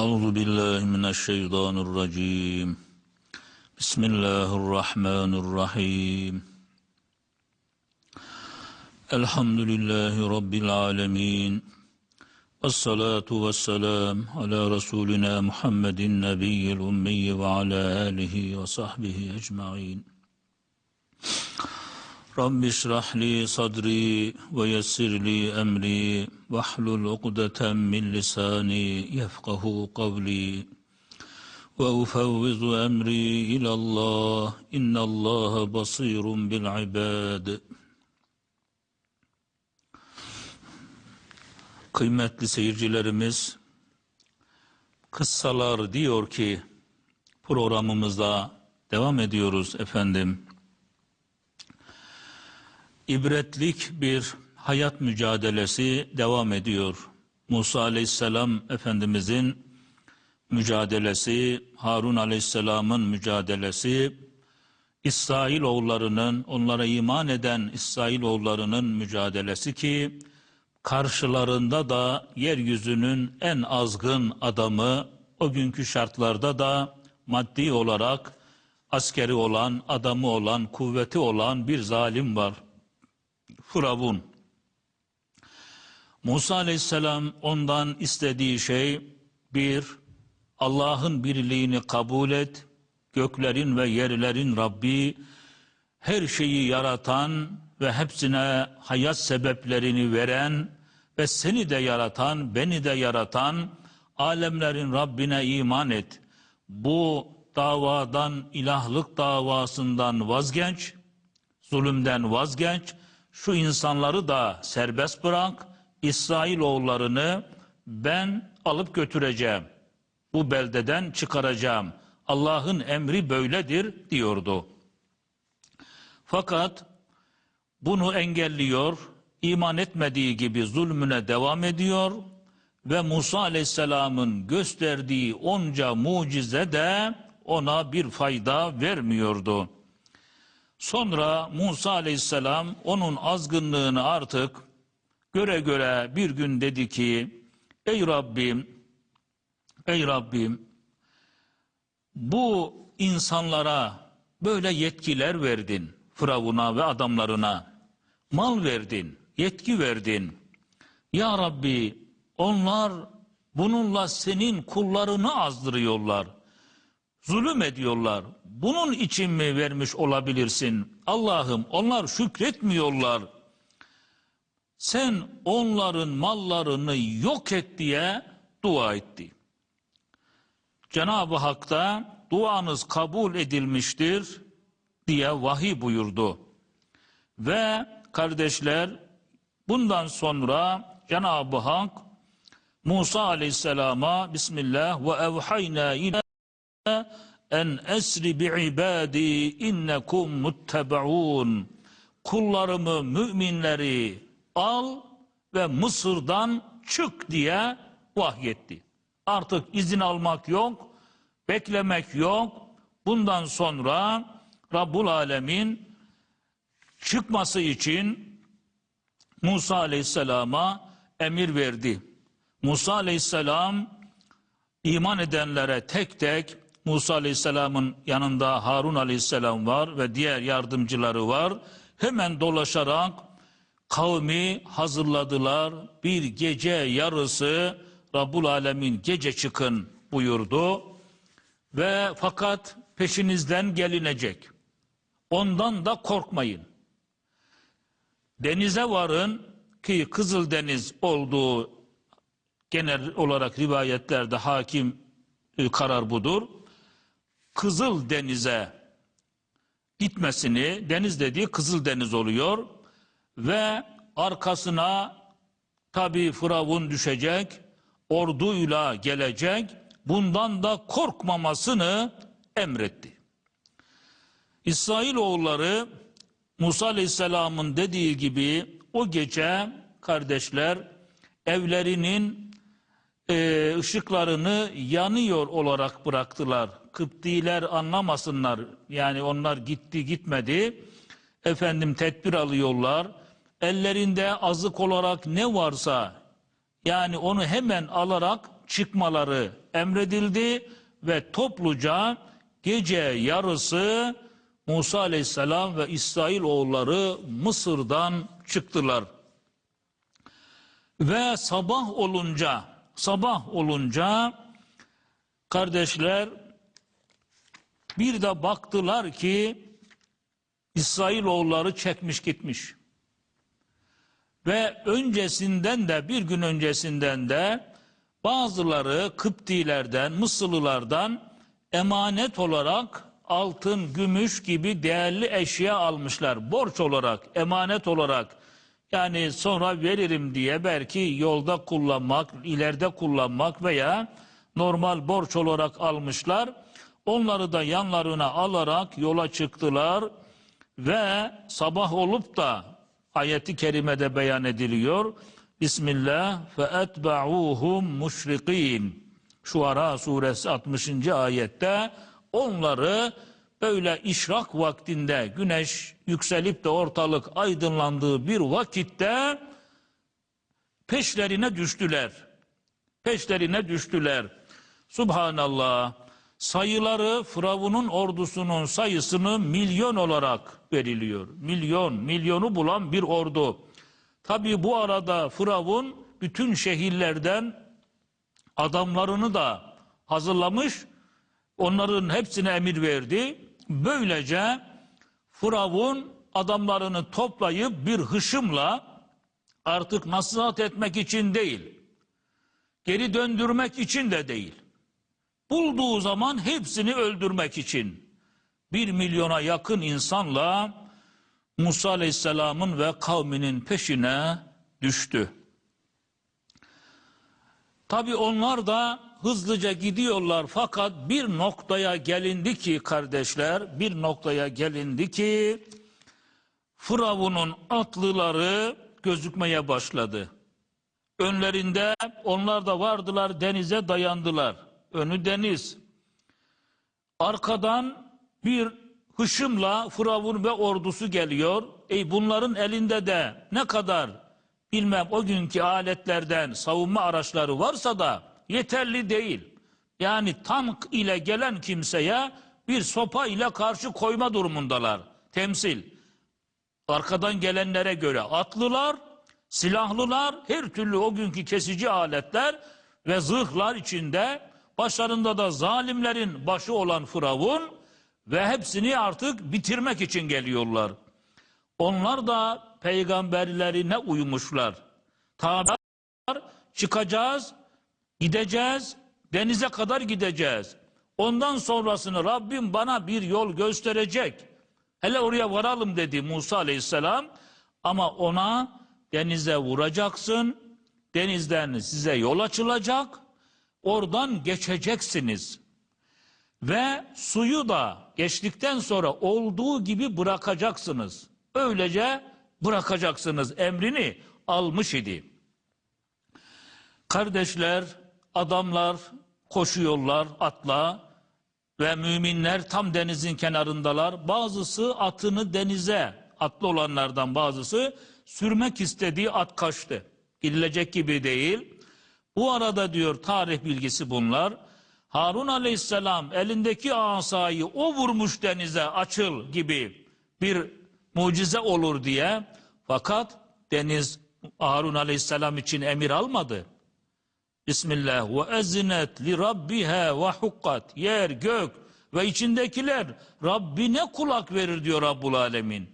أعوذ بالله من الشيطان الرجيم بسم الله الرحمن الرحيم الحمد لله رب العالمين الصلاة والسلام على رسولنا محمد النبي الأمي وعلى آله وصحبه أجمعين رب اشرح لي صدري ويسر لي أمري واحلل عقدة من لساني يفقه قولي وأفوض أمري إلى الله إن الله بصير بالعباد Kıymetli seyircilerimiz, kıssalar diyor ki programımızda devam ediyoruz efendim. İbretlik bir hayat mücadelesi devam ediyor. Musa Aleyhisselam Efendimizin mücadelesi, Harun Aleyhisselam'ın mücadelesi, İsrail oğullarının, onlara iman eden İsrail oğullarının mücadelesi ki, karşılarında da yeryüzünün en azgın adamı, o günkü şartlarda da maddi olarak askeri olan, adamı olan, kuvveti olan bir zalim var. Firavun. Musa aleyhisselam ondan istediği şey bir, Allah'ın birliğini kabul et, göklerin ve yerlerin Rabbi, her şeyi yaratan ve hepsine hayat sebeplerini veren ve seni de yaratan, beni de yaratan, alemlerin Rabbine iman et. Bu davadan, ilahlık davasından vazgeç, zulümden vazgeç, şu insanları da serbest bırak, İsrail oğullarını ben alıp götüreceğim. Bu beldeden çıkaracağım. Allah'ın emri böyledir diyordu. Fakat bunu engelliyor, iman etmediği gibi zulmüne devam ediyor ve Musa Aleyhisselam'ın gösterdiği onca mucize de ona bir fayda vermiyordu. Sonra Musa Aleyhisselam onun azgınlığını artık göre göre bir gün dedi ki ey Rabbim ey Rabbim bu insanlara böyle yetkiler verdin Firavun'a ve adamlarına. Mal verdin yetki verdin. Ya Rabbi onlar bununla senin kullarını azdırıyorlar zulüm ediyorlar. Bunun için mi vermiş olabilirsin? Allah'ım onlar şükretmiyorlar. Sen onların mallarını yok et diye dua etti. Cenab-ı Hak da duanız kabul edilmiştir diye vahiy buyurdu. Ve kardeşler bundan sonra Cenab-ı Hak Musa aleyhisselama Bismillah ve evhayna ile en esri bi ibadi innekum muttebaun kullarımı müminleri al ve Mısır'dan çık diye vahyetti. Artık izin almak yok, beklemek yok. Bundan sonra Rabbul Alemin çıkması için Musa Aleyhisselam'a emir verdi. Musa Aleyhisselam iman edenlere tek tek Musa Aleyhisselam'ın yanında Harun Aleyhisselam var ve diğer yardımcıları var. Hemen dolaşarak kavmi hazırladılar. Bir gece yarısı Rabbul Alemin gece çıkın buyurdu. Ve fakat peşinizden gelinecek. Ondan da korkmayın. Denize varın ki Kızıldeniz olduğu genel olarak rivayetlerde hakim e, karar budur. Kızıl Deniz'e gitmesini, deniz dediği Kızıl Deniz oluyor ve arkasına tabi Firavun düşecek, orduyla gelecek, bundan da korkmamasını emretti. İsrailoğulları Musa Aleyhisselam'ın dediği gibi o gece kardeşler evlerinin e, ışıklarını yanıyor olarak bıraktılar. Kıptiler anlamasınlar. Yani onlar gitti gitmedi. Efendim tedbir alıyorlar. Ellerinde azık olarak ne varsa Yani onu hemen alarak çıkmaları emredildi ve topluca gece yarısı Musa aleyhisselam ve İsrail oğulları Mısır'dan çıktılar. Ve sabah olunca, sabah olunca kardeşler bir de baktılar ki İsrail oğulları çekmiş gitmiş. Ve öncesinden de bir gün öncesinden de bazıları Kıptilerden, Mısırlılardan emanet olarak altın, gümüş gibi değerli eşya almışlar. Borç olarak, emanet olarak. Yani sonra veririm diye belki yolda kullanmak, ileride kullanmak veya normal borç olarak almışlar. Onları da yanlarına alarak yola çıktılar ve sabah olup da ayeti kerimede beyan ediliyor. Bismillah ve etba'uhum müşrikin. Şuara suresi 60. ayette onları böyle işrak vaktinde güneş yükselip de ortalık aydınlandığı bir vakitte peşlerine düştüler. Peşlerine düştüler. Subhanallah. Sayıları Firavun'un ordusunun sayısını milyon olarak veriliyor. Milyon, milyonu bulan bir ordu. Tabi bu arada Firavun bütün şehirlerden adamlarını da hazırlamış. Onların hepsine emir verdi. Böylece Firavun adamlarını toplayıp bir hışımla artık nasihat etmek için değil, geri döndürmek için de değil. Bulduğu zaman hepsini öldürmek için bir milyona yakın insanla Musa Aleyhisselam'ın ve kavminin peşine düştü. Tabi onlar da hızlıca gidiyorlar fakat bir noktaya gelindi ki kardeşler bir noktaya gelindi ki Firavun'un atlıları gözükmeye başladı. Önlerinde onlar da vardılar denize dayandılar. Önü deniz. Arkadan bir hışımla Firavun ve ordusu geliyor. Ey bunların elinde de ne kadar bilmem o günkü aletlerden savunma araçları varsa da yeterli değil. Yani tank ile gelen kimseye bir sopa ile karşı koyma durumundalar. Temsil. Arkadan gelenlere göre atlılar, silahlılar, her türlü o günkü kesici aletler ve zırhlar içinde başlarında da zalimlerin başı olan Firavun ve hepsini artık bitirmek için geliyorlar. Onlar da peygamberlerine uymuşlar. Tabi çıkacağız, gideceğiz, denize kadar gideceğiz. Ondan sonrasını Rabbim bana bir yol gösterecek. Hele oraya varalım dedi Musa aleyhisselam. Ama ona denize vuracaksın, denizden size yol açılacak, oradan geçeceksiniz. Ve suyu da geçtikten sonra olduğu gibi bırakacaksınız. Öylece bırakacaksınız emrini almış idi. Kardeşler, adamlar koşuyorlar atla ve müminler tam denizin kenarındalar. Bazısı atını denize, atlı olanlardan bazısı sürmek istediği at kaçtı. Gidilecek gibi değil. Bu arada diyor tarih bilgisi bunlar. Harun aleyhisselam elindeki asayı o vurmuş denize açıl gibi bir mucize olur diye. Fakat deniz Harun aleyhisselam için emir almadı. Bismillah ve ezinet li rabbiha ve hukkat yer gök ve içindekiler Rabbine kulak verir diyor Rabbul Alemin.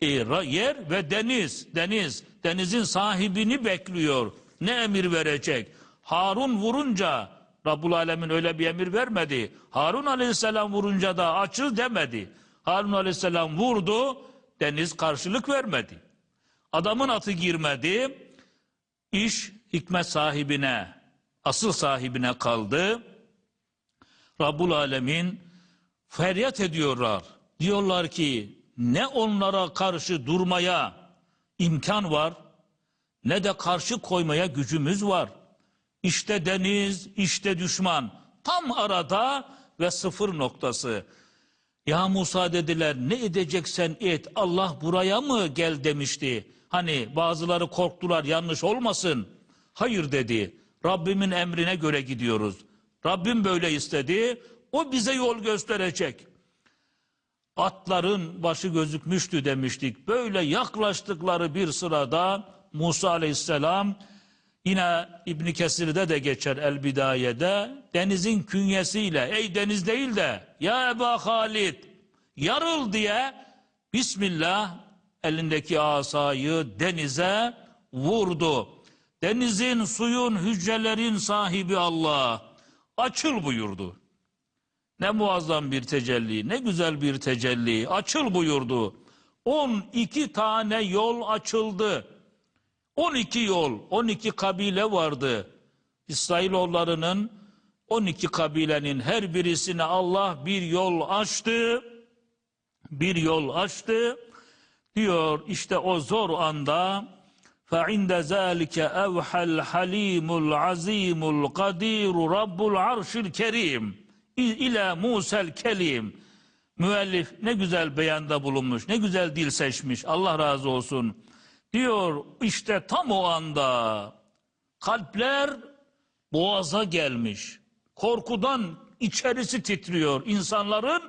E, yer ve deniz, deniz, denizin sahibini bekliyor. Ne emir verecek? Harun vurunca Rabbul Alemin öyle bir emir vermedi. Harun Aleyhisselam vurunca da açıl demedi. Harun Aleyhisselam vurdu, deniz karşılık vermedi. Adamın atı girmedi. İş hikmet sahibine, asıl sahibine kaldı. Rabbul Alemin feryat ediyorlar. Diyorlar ki ne onlara karşı durmaya imkan var ne de karşı koymaya gücümüz var. İşte deniz, işte düşman. Tam arada ve sıfır noktası. Ya Musa dediler ne edeceksen et Allah buraya mı gel demişti. Hani bazıları korktular yanlış olmasın. Hayır dedi. Rabbimin emrine göre gidiyoruz. Rabbim böyle istedi. O bize yol gösterecek. Atların başı gözükmüştü demiştik. Böyle yaklaştıkları bir sırada Musa aleyhisselam yine İbn Kesir'de de geçer El Bidaye'de denizin künyesiyle ey deniz değil de ya Eba Halid yarıl diye Bismillah elindeki asayı denize vurdu. Denizin, suyun, hücrelerin sahibi Allah açıl buyurdu. Ne muazzam bir tecelli, ne güzel bir tecelli. Açıl buyurdu. 12 tane yol açıldı. 12 yol, 12 kabile vardı. İsrailoğullarının 12 kabilenin her birisine Allah bir yol açtı. Bir yol açtı. Diyor işte o zor anda فَعِنْدَ ذَٰلِكَ اَوْحَ الْحَلِيمُ الْعَز۪يمُ الْقَد۪يرُ رَبُّ الْعَرْشِ الْكَر۪يمُ İlâ Musel Kelim. Müellif ne güzel beyanda bulunmuş, ne güzel dil seçmiş. Allah razı olsun. Diyor işte tam o anda kalpler boğaza gelmiş. Korkudan içerisi titriyor insanların.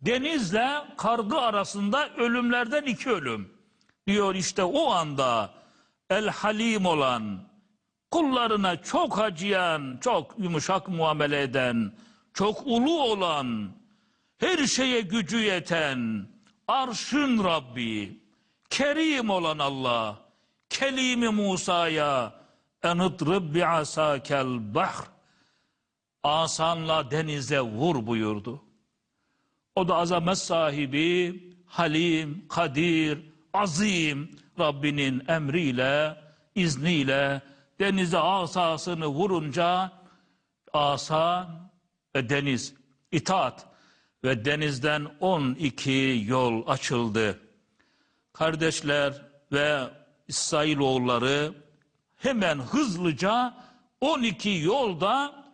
Denizle kargı arasında ölümlerden iki ölüm. Diyor işte o anda El Halim olan, kullarına çok acıyan, çok yumuşak muamele eden, çok ulu olan, her şeye gücü yeten, arşın Rabbi, kerim olan Allah, kelimi Musa'ya, enıdrib bi'asakel bahr, asanla denize vur buyurdu. O da azamet sahibi, halim, kadir, azim Rabbinin emriyle, izniyle denize asasını vurunca asa ve deniz itaat ve denizden 12 yol açıldı. Kardeşler ve İsrailoğulları hemen hızlıca 12 yolda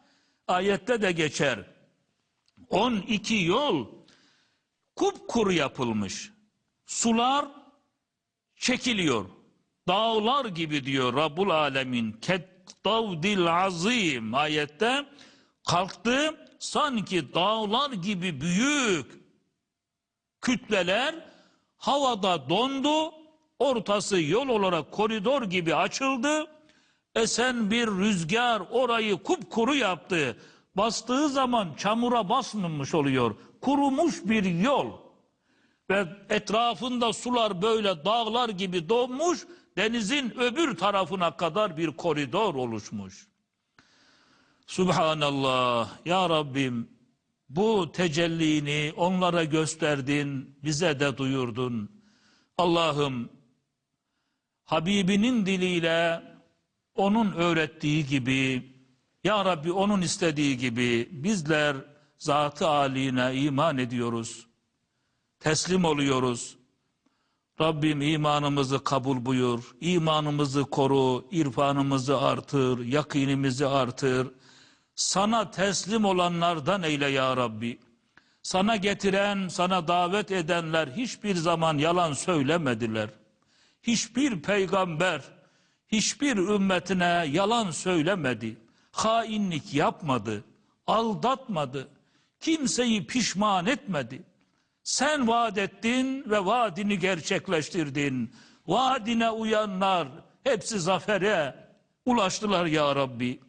ayette de geçer. 12 yol kupkuru yapılmış. Sular çekiliyor. Dağlar gibi diyor Rabbul Alemin. Kettavdil azim ayette kalktı sanki dağlar gibi büyük kütleler havada dondu. Ortası yol olarak koridor gibi açıldı. Esen bir rüzgar orayı kupkuru yaptı. Bastığı zaman çamura basmamış oluyor. Kurumuş bir yol. Ve etrafında sular böyle dağlar gibi donmuş. Denizin öbür tarafına kadar bir koridor oluşmuş. Subhanallah ya Rabbim bu tecellini onlara gösterdin bize de duyurdun. Allah'ım Habibinin diliyle onun öğrettiği gibi ya Rabbi onun istediği gibi bizler zatı aline iman ediyoruz. Teslim oluyoruz. Rabbim imanımızı kabul buyur, imanımızı koru, irfanımızı artır, yakinimizi artır. Sana teslim olanlardan eyle ya Rabbi. Sana getiren, sana davet edenler hiçbir zaman yalan söylemediler. Hiçbir peygamber, hiçbir ümmetine yalan söylemedi. Hainlik yapmadı, aldatmadı. Kimseyi pişman etmedi. Sen vaat ettin ve vaadini gerçekleştirdin. Vaadine uyanlar hepsi zafere ulaştılar ya Rabbi.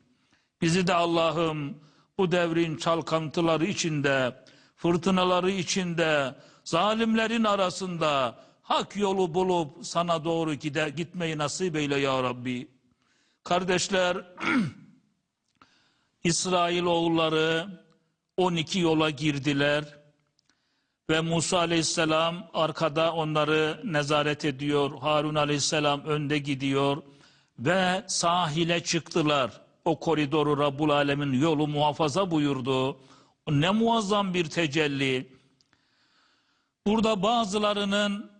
Bizi de Allah'ım bu devrin çalkantıları içinde, fırtınaları içinde, zalimlerin arasında hak yolu bulup sana doğru gide, gitmeyi nasip eyle ya Rabbi. Kardeşler, İsrail oğulları 12 yola girdiler ve Musa aleyhisselam arkada onları nezaret ediyor. Harun aleyhisselam önde gidiyor ve sahile çıktılar. O koridoru Rabbul Alemin yolu muhafaza buyurdu. Ne muazzam bir tecelli. Burada bazılarının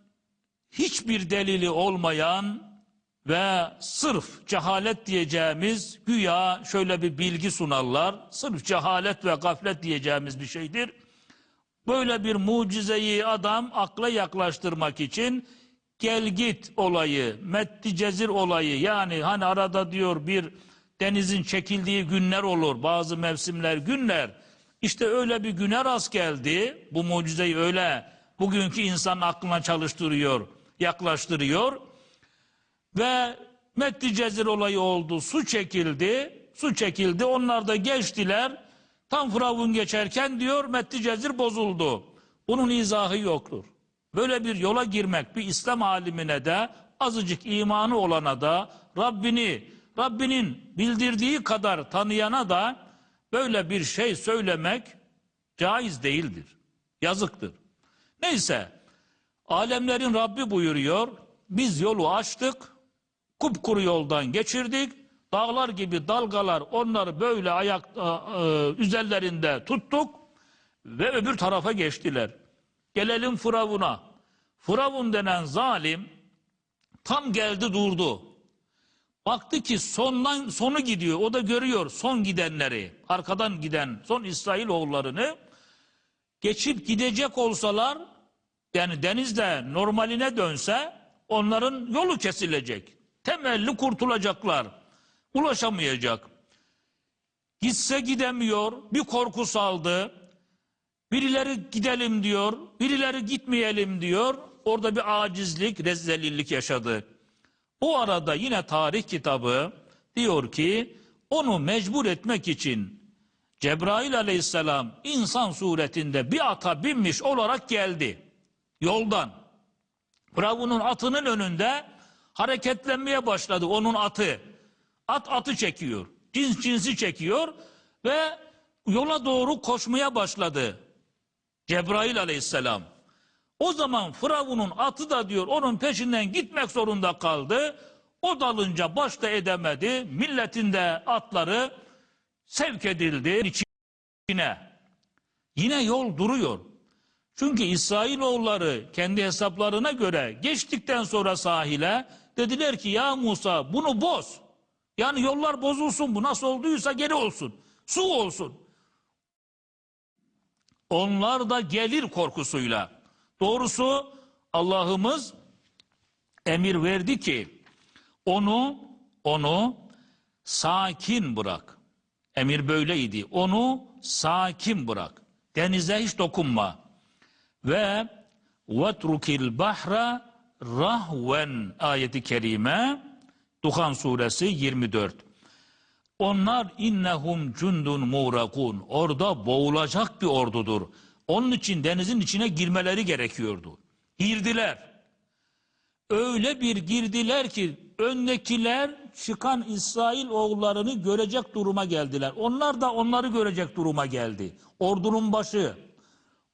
hiçbir delili olmayan ve sırf cehalet diyeceğimiz güya şöyle bir bilgi sunarlar. Sırf cehalet ve gaflet diyeceğimiz bir şeydir. Böyle bir mucizeyi adam akla yaklaştırmak için gel git olayı, Metti Cezir olayı yani hani arada diyor bir denizin çekildiği günler olur bazı mevsimler günler. İşte öyle bir güne rast geldi bu mucizeyi öyle bugünkü insan aklına çalıştırıyor yaklaştırıyor. Ve Metti Cezir olayı oldu su çekildi su çekildi onlar da geçtiler. Tam Firavun geçerken diyor Metti Cezir bozuldu. Bunun izahı yoktur. Böyle bir yola girmek bir İslam alimine de azıcık imanı olana da Rabbini Rabbinin bildirdiği kadar tanıyana da böyle bir şey söylemek caiz değildir. Yazıktır. Neyse alemlerin Rabbi buyuruyor biz yolu açtık kupkuru yoldan geçirdik dağlar gibi dalgalar onları böyle ayak üzerlerinde tuttuk ve öbür tarafa geçtiler. Gelelim Firavun'a. Firavun denen zalim tam geldi durdu. Baktı ki sondan sonu gidiyor. O da görüyor son gidenleri. Arkadan giden son İsrail oğullarını geçip gidecek olsalar yani denizde normaline dönse onların yolu kesilecek. Temelli kurtulacaklar. Ulaşamayacak. Gitse gidemiyor. Bir korku saldı. Birileri gidelim diyor, birileri gitmeyelim diyor. Orada bir acizlik, rezzelillik yaşadı. O arada yine tarih kitabı diyor ki onu mecbur etmek için Cebrail aleyhisselam insan suretinde bir ata binmiş olarak geldi. Yoldan. Firavun'un atının önünde hareketlenmeye başladı onun atı. At atı çekiyor. Cins cinsi çekiyor ve yola doğru koşmaya başladı. Cebrail aleyhisselam. O zaman Firavun'un atı da diyor onun peşinden gitmek zorunda kaldı. O dalınca başta edemedi. Milletin de atları sevk edildi içine. Yine yol duruyor. Çünkü İsrailoğulları kendi hesaplarına göre geçtikten sonra sahile dediler ki ya Musa bunu boz. Yani yollar bozulsun bu nasıl olduysa geri olsun. Su olsun. Onlar da gelir korkusuyla. Doğrusu Allah'ımız emir verdi ki onu onu sakin bırak. Emir böyleydi. Onu sakin bırak. Denize hiç dokunma. Ve vetrukil bahra rahven ayeti kerime Duhan suresi 24. Onlar innehum cundun murakun. Orada boğulacak bir ordudur. Onun için denizin içine girmeleri gerekiyordu. Girdiler. Öyle bir girdiler ki öndekiler çıkan İsrail oğullarını görecek duruma geldiler. Onlar da onları görecek duruma geldi. Ordunun başı.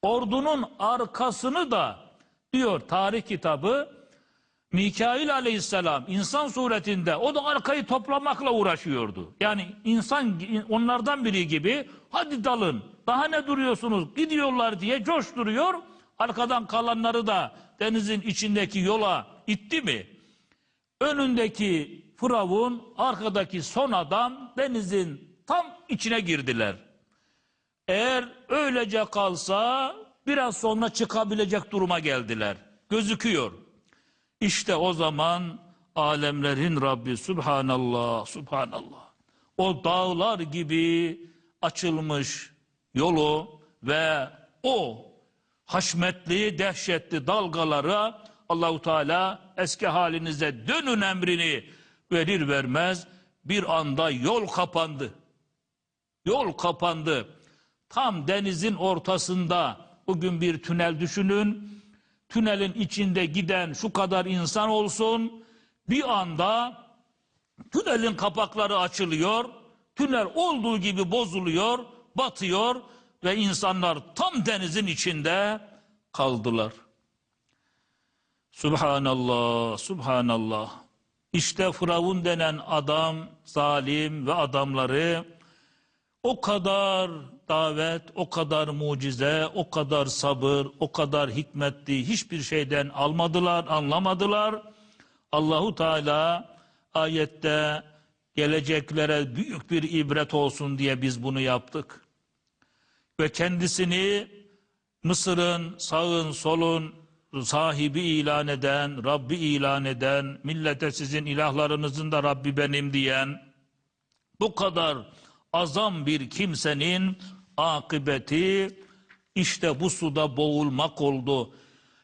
Ordunun arkasını da diyor tarih kitabı Mikail aleyhisselam insan suretinde o da arkayı toplamakla uğraşıyordu. Yani insan onlardan biri gibi hadi dalın daha ne duruyorsunuz gidiyorlar diye coşturuyor. Arkadan kalanları da denizin içindeki yola itti mi? Önündeki Firavun arkadaki son adam denizin tam içine girdiler. Eğer öylece kalsa biraz sonra çıkabilecek duruma geldiler. Gözüküyor. İşte o zaman alemlerin Rabbi Subhanallah, Subhanallah. O dağlar gibi açılmış yolu ve o haşmetli, dehşetli dalgalara Allahu Teala eski halinize dönün emrini verir vermez bir anda yol kapandı. Yol kapandı. Tam denizin ortasında bugün bir tünel düşünün tünelin içinde giden şu kadar insan olsun bir anda tünelin kapakları açılıyor tünel olduğu gibi bozuluyor batıyor ve insanlar tam denizin içinde kaldılar. Subhanallah, Subhanallah. İşte Firavun denen adam, zalim ve adamları o kadar davet, o kadar mucize, o kadar sabır, o kadar hikmetli hiçbir şeyden almadılar, anlamadılar. Allahu Teala ayette geleceklere büyük bir ibret olsun diye biz bunu yaptık. Ve kendisini Mısır'ın sağın solun sahibi ilan eden, Rabbi ilan eden, millete sizin ilahlarınızın da Rabbi benim diyen, bu kadar azam bir kimsenin akıbeti işte bu suda boğulmak oldu.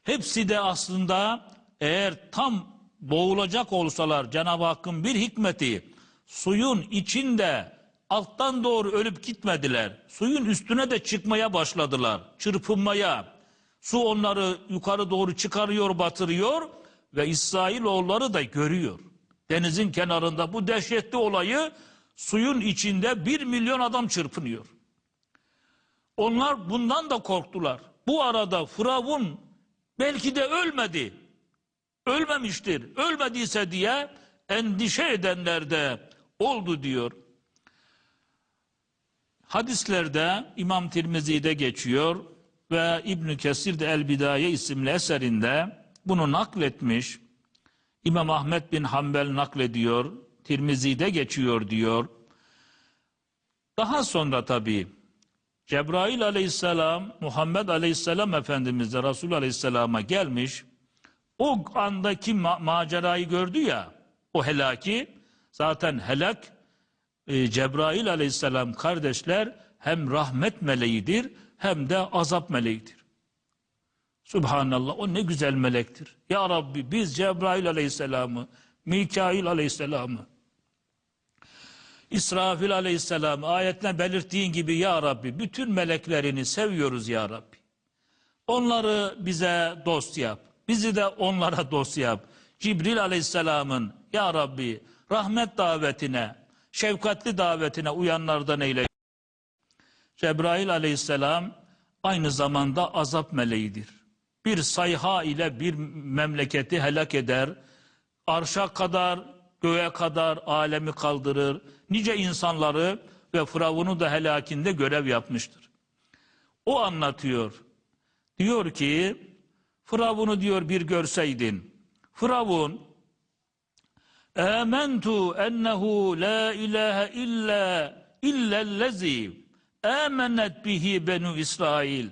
Hepsi de aslında eğer tam boğulacak olsalar Cenab-ı Hakk'ın bir hikmeti suyun içinde alttan doğru ölüp gitmediler. Suyun üstüne de çıkmaya başladılar. Çırpınmaya. Su onları yukarı doğru çıkarıyor, batırıyor ve İsrailoğulları da görüyor. Denizin kenarında bu dehşetli olayı suyun içinde bir milyon adam çırpınıyor. Onlar bundan da korktular. Bu arada Firavun belki de ölmedi. Ölmemiştir. Ölmediyse diye endişe edenler de oldu diyor. Hadislerde İmam Tirmizi'de geçiyor ve İbn Kesir de El Bidaye isimli eserinde bunu nakletmiş. İmam Ahmet bin Hanbel naklediyor. Tirmizi'de geçiyor diyor. Daha sonra tabii Cebrail aleyhisselam Muhammed aleyhisselam Efendimiz'e Resul aleyhisselama gelmiş. O andaki ma- macerayı gördü ya o helaki zaten helak e, Cebrail aleyhisselam kardeşler hem rahmet meleğidir hem de azap meleğidir. Subhanallah o ne güzel melektir. Ya Rabbi biz Cebrail aleyhisselamı, Mikail aleyhisselamı, İsrafil aleyhisselam ayetine belirttiğin gibi ya Rabbi bütün meleklerini seviyoruz ya Rabbi. Onları bize dost yap. Bizi de onlara dost yap. Cibril aleyhisselamın ya Rabbi rahmet davetine, şefkatli davetine uyanlardan eyle. Cebrail aleyhisselam aynı zamanda azap meleğidir. Bir sayha ile bir memleketi helak eder. Arşa kadar, göğe kadar alemi kaldırır. Nice insanları ve Firavun'u da helakinde görev yapmıştır. O anlatıyor. Diyor ki Firavun'u diyor bir görseydin. Firavun Âmentu ennehu la ilahe illa illellezi âmenet bihi benu İsrail.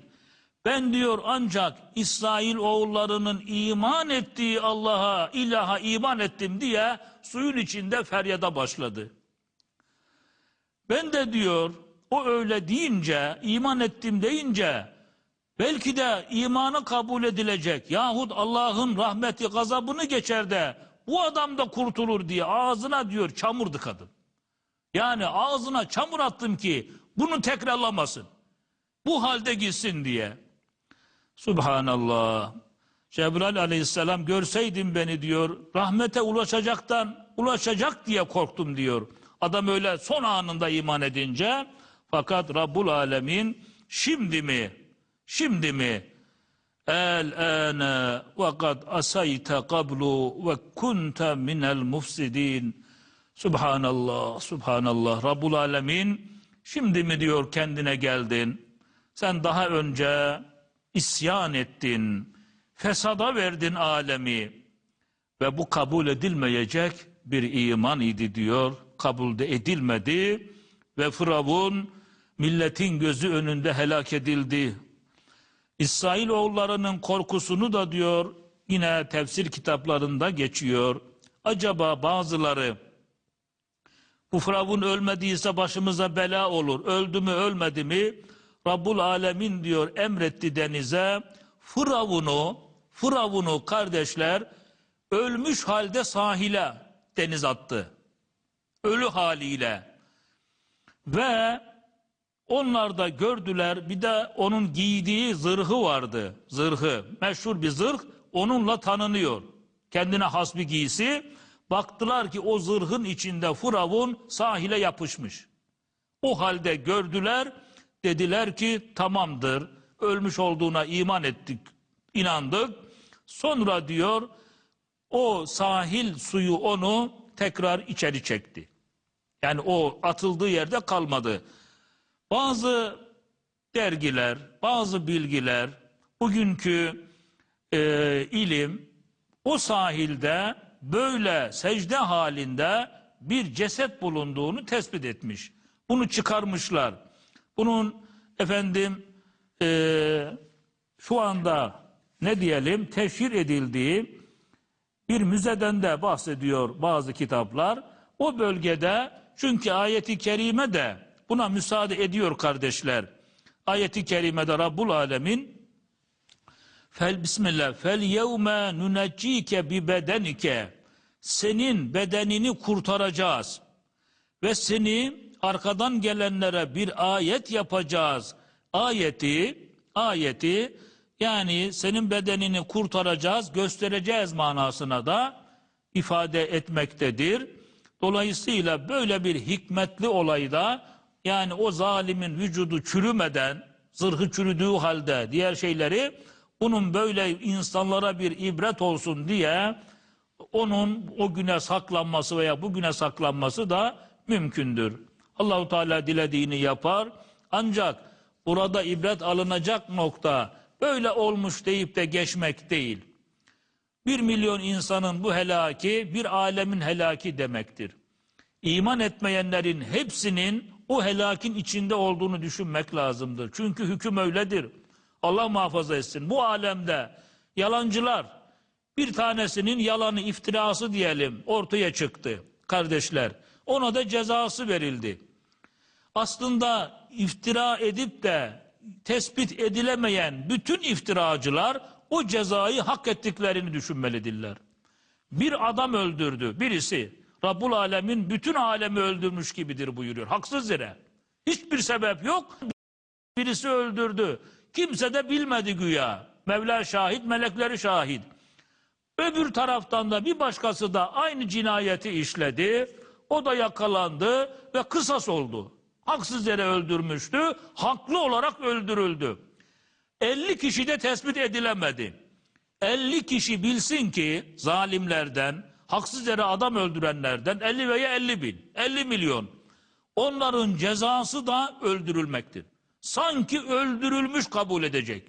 Ben diyor ancak İsrail oğullarının iman ettiği Allah'a, ilaha iman ettim diye suyun içinde feryada başladı. Ben de diyor o öyle deyince, iman ettim deyince belki de imanı kabul edilecek yahut Allah'ın rahmeti gazabını geçer de bu adam da kurtulur diye ağzına diyor çamurdu kadın. Yani ağzına çamur attım ki bunu tekrarlamasın. Bu halde gitsin diye. Subhanallah. Cebrail aleyhisselam görseydin beni diyor rahmete ulaşacaktan ulaşacak diye korktum diyor. Adam öyle son anında iman edince fakat Rabbul Alemin şimdi mi şimdi mi kad asayte kablu ve kunte minel mufsidin Subhanallah Subhanallah Rabbul Alemin şimdi mi diyor kendine geldin sen daha önce isyan ettin fesada verdin alemi ve bu kabul edilmeyecek bir iman idi diyor. Kabul de edilmedi ve Firavun milletin gözü önünde helak edildi. İsrail oğullarının korkusunu da diyor yine tefsir kitaplarında geçiyor. Acaba bazıları bu Firavun ölmediyse başımıza bela olur. Öldü mü ölmedi mi? Rabbul Alemin diyor emretti denize. Firavun'u, Firavun'u kardeşler ölmüş halde sahile deniz attı. Ölü haliyle. Ve onlar da gördüler bir de onun giydiği zırhı vardı. Zırhı meşhur bir zırh onunla tanınıyor. Kendine has bir giysi. Baktılar ki o zırhın içinde Firavun sahile yapışmış. O halde gördüler dediler ki tamamdır ölmüş olduğuna iman ettik inandık. Sonra diyor o sahil suyu onu tekrar içeri çekti. Yani o atıldığı yerde kalmadı. Bazı dergiler, bazı bilgiler, bugünkü e, ilim o sahilde böyle secde halinde bir ceset bulunduğunu tespit etmiş. Bunu çıkarmışlar. Bunun efendim e, şu anda ne diyelim teşhir edildiği bir müzeden de bahsediyor bazı kitaplar. O bölgede çünkü ayeti kerime de buna müsaade ediyor kardeşler. Ayeti kerimede Rabbul Alemin Fel bismillah fel yevme nuneccike bi bedenike senin bedenini kurtaracağız ve seni arkadan gelenlere bir ayet yapacağız. Ayeti ayeti yani senin bedenini kurtaracağız, göstereceğiz manasına da ifade etmektedir. Dolayısıyla böyle bir hikmetli olayda yani o zalimin vücudu çürümeden, zırhı çürüdüğü halde diğer şeyleri bunun böyle insanlara bir ibret olsun diye onun o güne saklanması veya bugüne saklanması da mümkündür. Allahu Teala dilediğini yapar. Ancak burada ibret alınacak nokta böyle olmuş deyip de geçmek değil. Bir milyon insanın bu helaki bir alemin helaki demektir. İman etmeyenlerin hepsinin o helakin içinde olduğunu düşünmek lazımdır. Çünkü hüküm öyledir. Allah muhafaza etsin. Bu alemde yalancılar bir tanesinin yalanı iftirası diyelim ortaya çıktı kardeşler. Ona da cezası verildi. Aslında iftira edip de tespit edilemeyen bütün iftiracılar o cezayı hak ettiklerini düşünmelidirler. Bir adam öldürdü birisi. Rabbul Alemin bütün alemi öldürmüş gibidir buyuruyor. Haksız yere. Hiçbir sebep yok. Birisi öldürdü. Kimse de bilmedi güya. Mevla şahit, melekleri şahit. Öbür taraftan da bir başkası da aynı cinayeti işledi. O da yakalandı ve kısas oldu. Haksız yere öldürmüştü. Haklı olarak öldürüldü. 50 kişi de tespit edilemedi. 50 kişi bilsin ki zalimlerden, haksız yere adam öldürenlerden 50 veya 50 bin, 50 milyon. Onların cezası da öldürülmektir. Sanki öldürülmüş kabul edecek.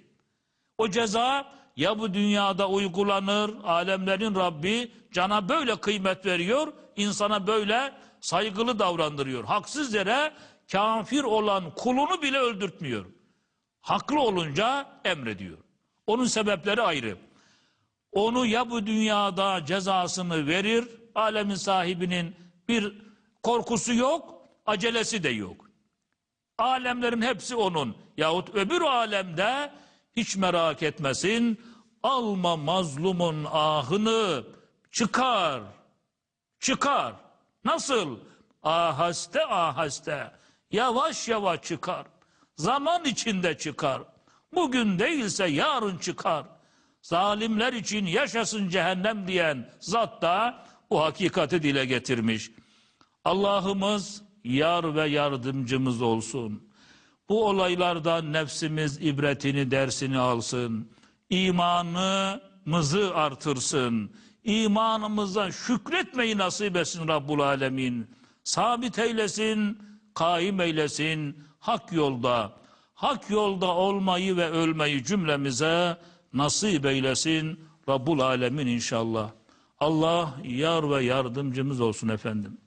O ceza ya bu dünyada uygulanır, alemlerin Rabbi cana böyle kıymet veriyor, insana böyle saygılı davrandırıyor. Haksız yere kafir olan kulunu bile öldürtmüyor. Haklı olunca emrediyor. Onun sebepleri ayrı. Onu ya bu dünyada cezasını verir, alemin sahibinin bir korkusu yok, acelesi de yok. Alemlerin hepsi onun. Yahut öbür alemde hiç merak etmesin, alma mazlumun ahını çıkar, çıkar. Nasıl? Ahaste ahaste, yavaş yavaş çıkar. Zaman içinde çıkar. Bugün değilse yarın çıkar. Zalimler için yaşasın cehennem diyen zat da bu hakikati dile getirmiş. Allah'ımız yar ve yardımcımız olsun. Bu olaylardan nefsimiz ibretini dersini alsın. İmanımızı artırsın. İmanımıza şükretmeyi nasip etsin Rabbul Alemin. Sabit eylesin, kaim eylesin hak yolda. Hak yolda olmayı ve ölmeyi cümlemize nasip eylesin Rabbul Alemin inşallah. Allah yar ve yardımcımız olsun efendim.